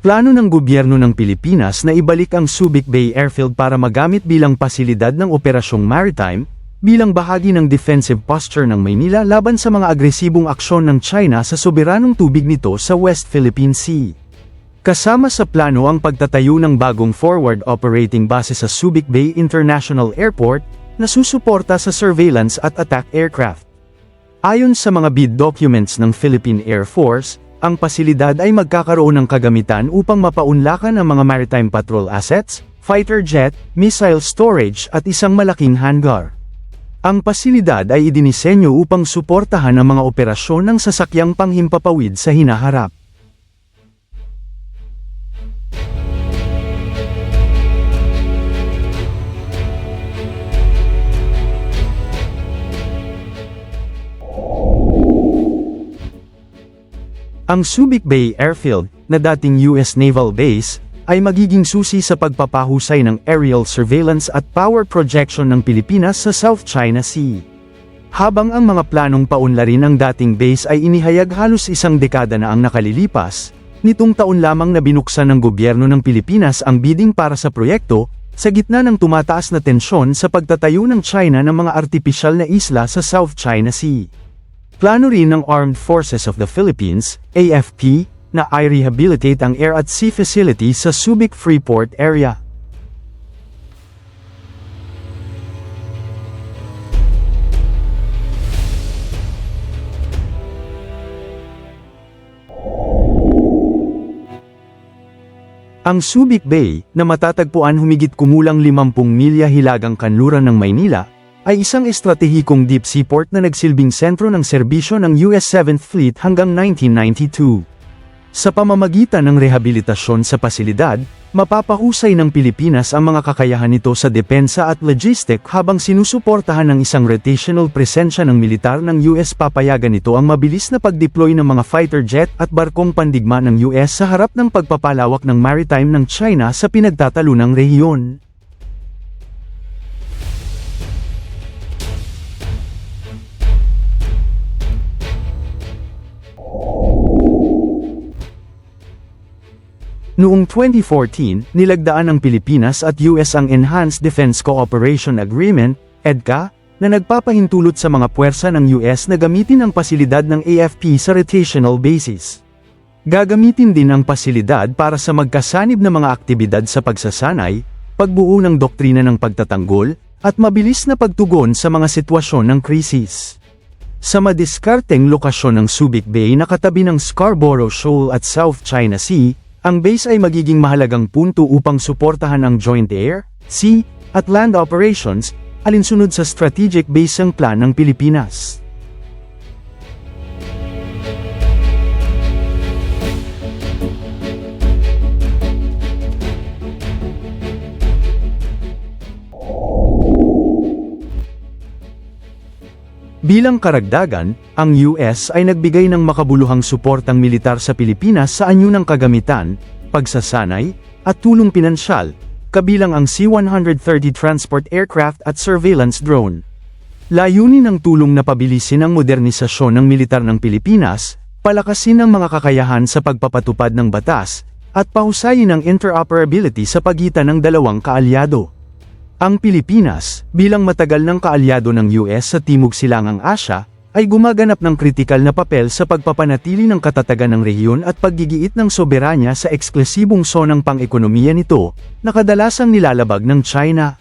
Plano ng gobyerno ng Pilipinas na ibalik ang Subic Bay Airfield para magamit bilang pasilidad ng operasyong maritime, bilang bahagi ng defensive posture ng Maynila laban sa mga agresibong aksyon ng China sa soberanong tubig nito sa West Philippine Sea. Kasama sa plano ang pagtatayo ng bagong forward operating base sa Subic Bay International Airport, na susuporta sa surveillance at attack aircraft. Ayon sa mga bid documents ng Philippine Air Force, ang pasilidad ay magkakaroon ng kagamitan upang mapaunlakan ang mga maritime patrol assets, fighter jet, missile storage at isang malaking hangar. Ang pasilidad ay idinisenyo upang suportahan ang mga operasyon ng sasakyang panghimpapawid sa hinaharap. Ang Subic Bay Airfield, na dating US Naval Base, ay magiging susi sa pagpapahusay ng aerial surveillance at power projection ng Pilipinas sa South China Sea. Habang ang mga planong paunlarin ang dating base ay inihayag halos isang dekada na ang nakalilipas, nitong taon lamang na binuksan ng gobyerno ng Pilipinas ang bidding para sa proyekto, sa gitna ng tumataas na tensyon sa pagtatayo ng China ng mga artipisyal na isla sa South China Sea. Plano rin ng Armed Forces of the Philippines, AFP, na i-rehabilitate ang air at sea facility sa Subic Freeport area. Ang Subic Bay, na matatagpuan humigit kumulang 50 milya hilagang kanluran ng Maynila, ay isang estratehikong deep sea port na nagsilbing sentro ng serbisyo ng US 7th Fleet hanggang 1992. Sa pamamagitan ng rehabilitasyon sa pasilidad, mapapahusay ng Pilipinas ang mga kakayahan nito sa depensa at logistic habang sinusuportahan ng isang rotational presensya ng militar ng US papayagan nito ang mabilis na pag-deploy ng mga fighter jet at barkong pandigma ng US sa harap ng pagpapalawak ng maritime ng China sa pinagtatalunang rehiyon. Noong 2014, nilagdaan ng Pilipinas at US ang Enhanced Defense Cooperation Agreement, EDCA, na nagpapahintulot sa mga puwersa ng US na gamitin ang pasilidad ng AFP sa rotational basis. Gagamitin din ang pasilidad para sa magkasanib na mga aktibidad sa pagsasanay, pagbuo ng doktrina ng pagtatanggol, at mabilis na pagtugon sa mga sitwasyon ng krisis. Sa madiskarteng lokasyon ng Subic Bay na katabi ng Scarborough Shoal at South China Sea, ang base ay magiging mahalagang punto upang suportahan ang joint air, sea, at land operations, alinsunod sa strategic basing plan ng Pilipinas. Bilang karagdagan, ang US ay nagbigay ng makabuluhang suportang militar sa Pilipinas sa anyo ng kagamitan, pagsasanay, at tulong pinansyal, kabilang ang C-130 transport aircraft at surveillance drone. Layunin ng tulong na pabilisin ang modernisasyon ng militar ng Pilipinas, palakasin ang mga kakayahan sa pagpapatupad ng batas, at pahusayin ang interoperability sa pagitan ng dalawang kaalyado. Ang Pilipinas, bilang matagal ng kaalyado ng US sa Timog Silangang Asya, ay gumaganap ng kritikal na papel sa pagpapanatili ng katatagan ng rehiyon at paggigiit ng soberanya sa eksklusibong sonang pang-ekonomiya nito, na kadalasang nilalabag ng China.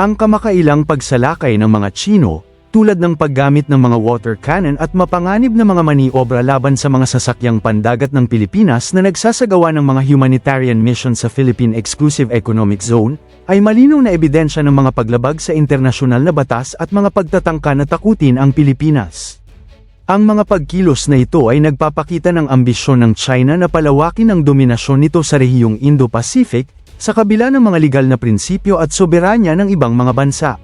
Ang kamakailang pagsalakay ng mga Chino, tulad ng paggamit ng mga water cannon at mapanganib na mga maniobra laban sa mga sasakyang pandagat ng Pilipinas na nagsasagawa ng mga humanitarian mission sa Philippine Exclusive Economic Zone, ay malinaw na ebidensya ng mga paglabag sa internasyonal na batas at mga pagtatangka na takutin ang Pilipinas. Ang mga pagkilos na ito ay nagpapakita ng ambisyon ng China na palawakin ang dominasyon nito sa rehiyong Indo-Pacific, sa kabila ng mga legal na prinsipyo at soberanya ng ibang mga bansa.